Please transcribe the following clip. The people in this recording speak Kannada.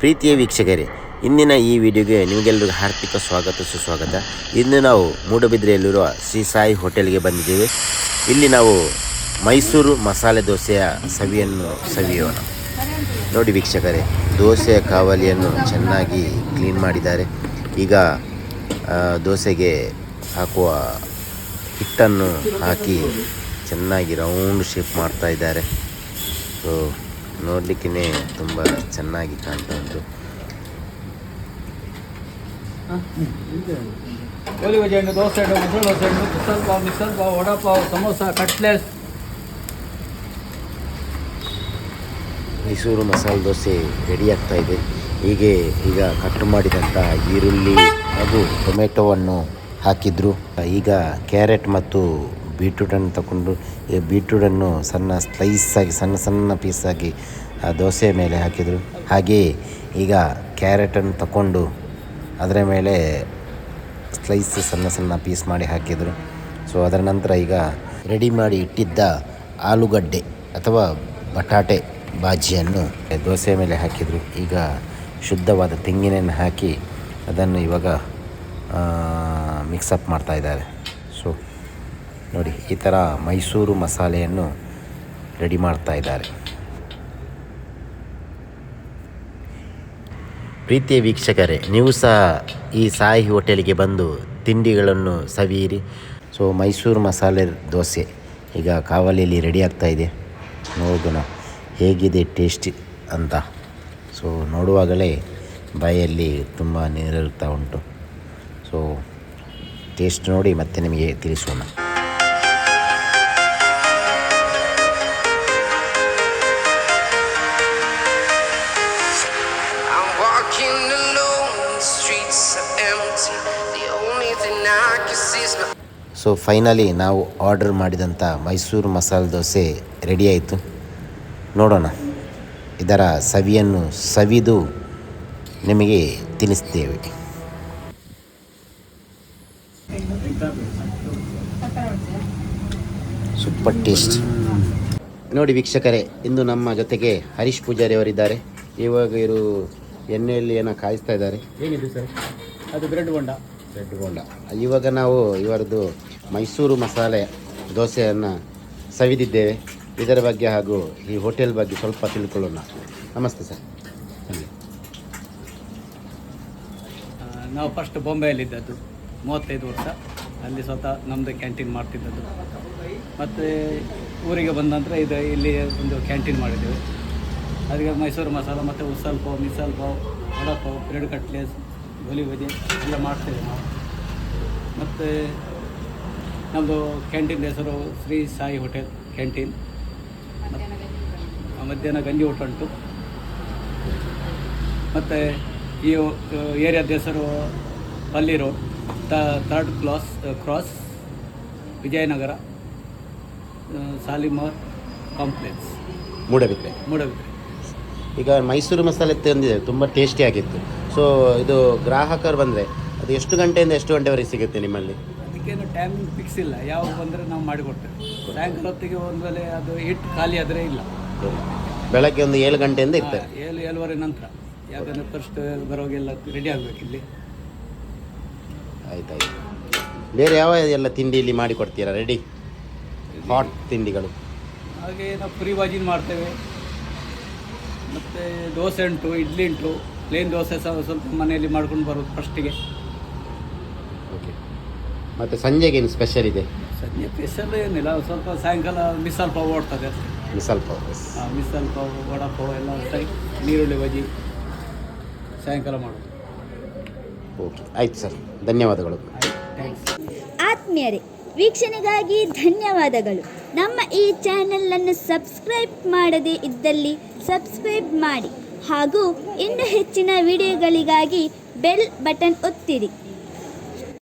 ಪ್ರೀತಿಯ ವೀಕ್ಷಕರೇ, ಇಂದಿನ ಈ ವಿಡಿಯೋಗೆ ನಿಮಗೆಲ್ಲರಿಗೂ ಹಾರ್ದಿಕ ಸ್ವಾಗತ, ಸುಸ್ವಾಗತ. ಇಂದು ನಾವು ಮೂಡಬಿದ್ರೆಯಲ್ಲಿರುವ ಶ್ರೀ ಸಾಯಿ ಹೋಟೆಲ್ಗೆ ಬಂದಿದ್ದೇವೆ. ಇಲ್ಲಿ ನಾವು ಮೈಸೂರು ಮಸಾಲೆ ದೋಸೆಯ ಸವಿಯನ್ನು ಸವಿಯೋಣ. ನೋಡಿ ವೀಕ್ಷಕರೇ, ದೋಸೆಯ ಕಾವಲಿಯನ್ನು ಚೆನ್ನಾಗಿ ಕ್ಲೀನ್ ಮಾಡಿದ್ದಾರೆ. ಈಗ ದೋಸೆಗೆ ಹಾಕುವ ಹಿಟ್ಟನ್ನು ಹಾಕಿ ಚೆನ್ನಾಗಿ ರೌಂಡ್ ಶೇಪ್ ಮಾಡ್ತಾ ಇದ್ದಾರೆ. ಸೊ ನೋಡಲಿಕ್ಕೆ ತುಂಬ ಚೆನ್ನಾಗಿ ಕಾಣ್ತಾ ಉಂಟು. ಗೋಲಿ ಬಜೆ ಹಣ್ಣು ದೋಸೆ ಹಣ್ಣು ಮಸಾಲೆ ದೋಸೆ ಹಣ್ಣು ಮಿಸಲ್ ಪಾವ್ ಮಿಸಲ್ ಪಾವ್ ವಡಾಪಾವ್ ಸಮೋಸ ಕಟ್ಲೆಸ್ ಮೈಸೂರು ಮಸಾಲೆ ದೋಸೆ ರೆಡಿ ಆಗ್ತಾ ಇದೆ. ಹೀಗೆ ಈಗ ಕಟ್ ಮಾಡಿದಂಥ ಈರುಳ್ಳಿ ಹಾಗೂ ಟೊಮೆಟೊವನ್ನು ಹಾಕಿದ್ರು. ಈಗ ಕ್ಯಾರೆಟ್ ಮತ್ತು ಬೀಟ್ರೂಟನ್ನು ತಗೊಂಡು, ಈ ಬೀಟ್ರೂಟನ್ನು ಸಣ್ಣ ಸ್ಲೈಸ್ ಆಗಿ, ಸಣ್ಣ ಸಣ್ಣ ಪೀಸಾಗಿ ಆ ದೋಸೆ ಮೇಲೆ ಹಾಕಿದರು. ಹಾಗೆಯೇ ಈಗ ಕ್ಯಾರೆಟನ್ನು ತಗೊಂಡು ಅದರ ಮೇಲೆ ಸ್ಲೈಸ್, ಸಣ್ಣ ಸಣ್ಣ ಪೀಸ್ ಮಾಡಿ ಹಾಕಿದರು. ಸೊ, ಅದರ ನಂತರ ಈಗ ರೆಡಿ ಮಾಡಿ ಇಟ್ಟಿದ್ದ ಆಲೂಗಡ್ಡೆ ಅಥವಾ ಬಟಾಟೆ ಬಾಜಿಯನ್ನು ದೋಸೆ ಮೇಲೆ ಹಾಕಿದರು. ಈಗ ಶುದ್ಧವಾದ ತೆಂಗಿನನ್ನು ಹಾಕಿ ಅದನ್ನು ಇವಾಗ ಮಿಕ್ಸಪ್ ಮಾಡ್ತಾ ಇದ್ದಾರೆ. ಸೊ ನೋಡಿ, ಈ ಥರ ಮೈಸೂರು ಮಸಾಲೆಯನ್ನು ರೆಡಿ ಮಾಡ್ತಾ ಇದ್ದಾರೆ. ಪ್ರೀತಿಯ ವೀಕ್ಷಕರೇ, ನೀವು ಸಹ ಈ ಸಾಯಿ ಹೋಟೆಲಿಗೆ ಬಂದು ತಿಂಡಿಗಳನ್ನು ಸವಿಯಿರಿ. ಸೊ, ಮೈಸೂರು ಮಸಾಲೆ ದೋಸೆ ಈಗ ಕಾವಲಿಯಲ್ಲಿ ರೆಡಿ ಆಗ್ತಾ ಇದೆ. ನೋಡೋಣ ಹೇಗಿದೆ ಟೇಸ್ಟಿ ಅಂತ. ಸೊ, ನೋಡುವಾಗಲೇ ಬಾಯಲ್ಲಿ ತುಂಬ ನೀರಿರ್ತಾ ಉಂಟು. ಸೊ, ಟೇಸ್ಟ್ ನೋಡಿ ಮತ್ತೆ ನಿಮಗೆ ತಿಳಿಸೋಣ. Walking alone, the streets empty. The only thing I can see is my so finally ನಾವು ಆರ್ಡರ್ ಮಾಡಿದಂಥ ಮೈಸೂರು ಮಸಾಲೆ ದೋಸೆ ರೆಡಿ ಆಯಿತು. ನೋಡೋಣ. ಇದರ ಸವಿಯನ್ನು ಸವಿದು ನಿಮಗೆ ತಿನ್ನಿಸ್ತೇವೆ ಸೂಪರ್ ಟೇಸ್ಟ್. ನೋಡಿ ವೀಕ್ಷಕರೇ ಇಂದು ನಮ್ಮ ಜೊತೆಗೆ ಹರೀಶ್ ಪೂಜಾರಿ ಅವರಿದ್ದಾರೆ. ಇವಾಗ ಇವರು ಎಣ್ಣೆಯಲ್ಲಿ ಏನೋ ಕಾಯಿಸ್ತಾ ಇದ್ದಾರೆ. ಏನಿದು ಸರ್? ಅದು ಬ್ರೆಡ್ ಬೋಂಡ. ಬ್ರೆಡ್ ಬೋಂಡ. ಇವಾಗ ನಾವು ಇವರದ್ದು ಮೈಸೂರು ಮಸಾಲೆ ದೋಸೆಯನ್ನು ಸವಿದಿದ್ದೇವೆ. ಇದರ ಬಗ್ಗೆ ಹಾಗೂ ಈ ಹೋಟೆಲ್ ಬಗ್ಗೆ ಸ್ವಲ್ಪ ತಿಳ್ಕೊಳ್ಳೋಣ. ನಮಸ್ತೆ ಸರ್. ನಾವು ಫಸ್ಟ್ ಬಾಂಬೆಯಲ್ಲಿದ್ದದ್ದು ಮೂವತ್ತೈದು ವರ್ಷ. ಅಲ್ಲಿ ಸ್ವತಃ ನಮ್ಮದು ಕ್ಯಾಂಟೀನ್ ಮಾಡ್ತಿದ್ದದ್ದು. ಮತ್ತು ಊರಿಗೆ ಬಂದ ನಂತರ ಇದು ಇಲ್ಲಿ ಒಂದು ಕ್ಯಾಂಟೀನ್ ಮಾಡಿದ್ದೇವೆ. ಅದಕ್ಕೆ ಮೈಸೂರು ಮಸಾಲ ಮತ್ತು ಉಸಲ್ ಪಾವ್ ಮಿಸಲ್ ಪಾವ್ ವಡಾಪಾವ್ ಬ್ರೆಡ್ ಕಟ್ಲೆಸ್ ಗೋಲಿ ಬಜೆ ಎಲ್ಲ ಮಾಡ್ತೇವೆ ನಾವು. ಮತ್ತು ನಮ್ಮದು ಕ್ಯಾಂಟೀನ್ ಹೆಸರು ಶ್ರೀ ಸಾಯಿ ಹೋಟೆಲ್ ಕ್ಯಾಂಟೀನ್. ಮಧ್ಯಾಹ್ನ ಗಂಜಿ ಊಟ ಉಂಟು. ಮತ್ತು ಈ ಏರಿಯಾದ ಹೆಸರು Palli road third class cross Vijayanagar Shalimar complex. Moodbidri. Moodbidri. ಈಗ ಮೈಸೂರು ಮಸಾಲೆ ತಂದಿದೆ ತುಂಬ ಟೇಸ್ಟಿ ಆಗಿತ್ತು. ಸೊ ಇದು ಗ್ರಾಹಕರು ಬಂದರೆ ಅದು ಎಷ್ಟು ಗಂಟೆಯಿಂದ ಎಷ್ಟು ಗಂಟೆವರೆಗೆ ಸಿಗುತ್ತೆ ನಿಮ್ಮಲ್ಲಿ? ಅದಕ್ಕೇನು ಟೈಮ್ ಫಿಕ್ಸ್ ಇಲ್ಲ. ಯಾವಾಗ ಬಂದರೆ ನಾವು ಮಾಡಿಕೊಡ್ತೇವೆ. ಸಾಯಂಕಾಲ ಹೊತ್ತಿಗೆ ಒಂದು ವೇಳೆ ಅದು ಹಿಟ್ಟು ಖಾಲಿ ಆದರೆ ಇಲ್ಲ. ಬೆಳಗ್ಗೆ ಒಂದು ಏಳು ಗಂಟೆಯಿಂದ ಇರ್ತದೆ. ಏಳು ಏಳುವರೆ ನಂತರ. ಯಾಕಂದರೆ ಫಸ್ಟ್ ಬರೋಗೆಲ್ಲ ರೆಡಿ ಆಗಬೇಕು ಇಲ್ಲಿ. ಆಯ್ತಾಯ್ತು ಬೇರೆ ಯಾವ ಎಲ್ಲ ತಿಂಡಿ ಇಲ್ಲಿ ಮಾಡಿ ಕೊಡ್ತೀರಾ ರೆಡಿ ಹಾಟ್ ತಿಂಡಿಗಳು. ಹಾಗೆ ನಾವು ಪುರಿ ಬಾಜಿನ ಮಾಡ್ತೇವೆ. ಮತ್ತು ದೋಸೆ ಉಂಟು ಇಡ್ಲಿ ಉಂಟು. ಪ್ಲೇನ್ ದೋಸೆ ಸಹ ಸ್ವಲ್ಪ ಮನೆಯಲ್ಲಿ ಮಾಡ್ಕೊಂಡು ಬರೋದು ಫಸ್ಟಿಗೆ ಓಕೆ ಮತ್ತು ಸಂಜೆಗೆ ಏನು ಸ್ಪೆಷಲ್ ಇದೆ? ಸಂಜೆ ಸ್ಪೆಷಲ್ ಏನಿಲ್ಲ ಸ್ವಲ್ಪ ಸಾಯಂಕಾಲ ಮಿಸಾಲ್ ಪಾವ್ ಓಡ್ತದೆ ಮಿಸಾಲ್ ಪಾವ್ ಹಾಂ ಮಿಸಾಲ್ ಪಾವ್ ವಡಾಪಾವ್ ಎಲ್ಲ ಸೈ ನೀರುಳ್ಳಿ ಬಜಿ ಸಾಯಂಕಾಲ ಮಾಡೋದು. ಓಕೆ ಆಯ್ತು ಸರ್. ಧನ್ಯವಾದಗಳು. ಥ್ಯಾಂಕ್ಸ್ ಆತ್ಮೀಯರೇ ವೀಕ್ಷಣೆಗಾಗಿ ಧನ್ಯವಾದಗಳು. ನಮ್ಮ ಈ ಚಾನಲನ್ನು ಸಬ್ಸ್ಕ್ರೈಬ್ ಮಾಡದೇ ಇದ್ದಲ್ಲಿ ಸಬ್ಸ್ಕ್ರೈಬ್ ಮಾಡಿ ಹಾಗೂ ಇನ್ನು ಹೆಚ್ಚಿನ ವಿಡಿಯೋಗಳಿಗಾಗಿ ಬೆಲ್ ಬಟನ್ ಒತ್ತಿರಿ.